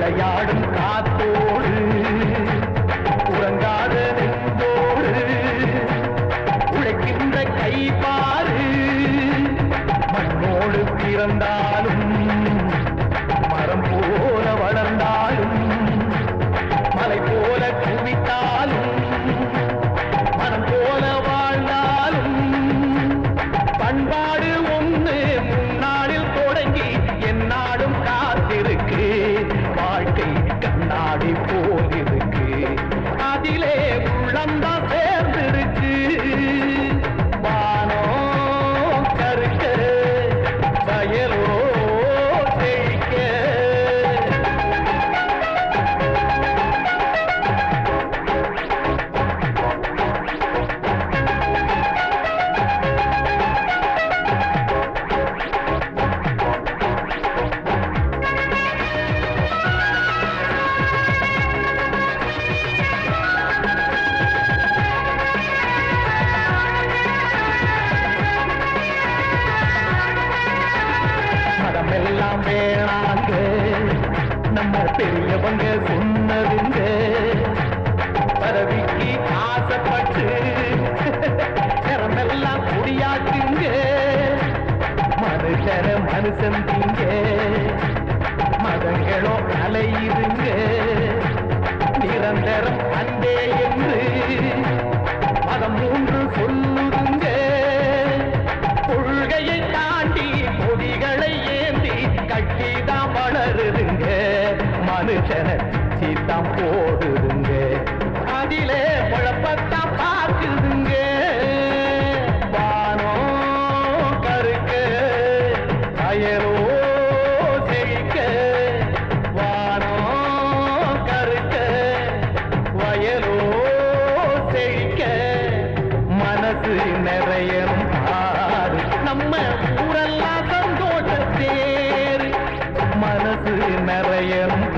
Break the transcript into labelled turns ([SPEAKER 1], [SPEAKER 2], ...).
[SPEAKER 1] விளையாடும் காத்தோடு. உறங்காத நெஞ்சோடு. உழைக்கின்ற கைப்பாறு. மண்ணோடு பிறந்தார் உள்ளம்தான் மதமெல்லாம் நம்ம பெரியவங்க சொன்னதுங்க பதவிக்கு ஆசைப்பட்டு திறமெல்லாம் குடியாக்குங்க. மனுஷர மனுஷன் திங்க. மதங்களோ அலையுதுங்க நிரந்தரம் மனுஷனை சீத்தாம் போடுதுங்க. அதிலே குழப்பத்தான் பார்க்குதுங்க. வானோ கருக்கு அயலோ செழிக்க. வானோ கருக்க வயலோ செழிக்க. மனசு நிறையணும் பாரு. நம்ம ஊரெல்லாம் சந்தோஷ மனசு நிறையணும்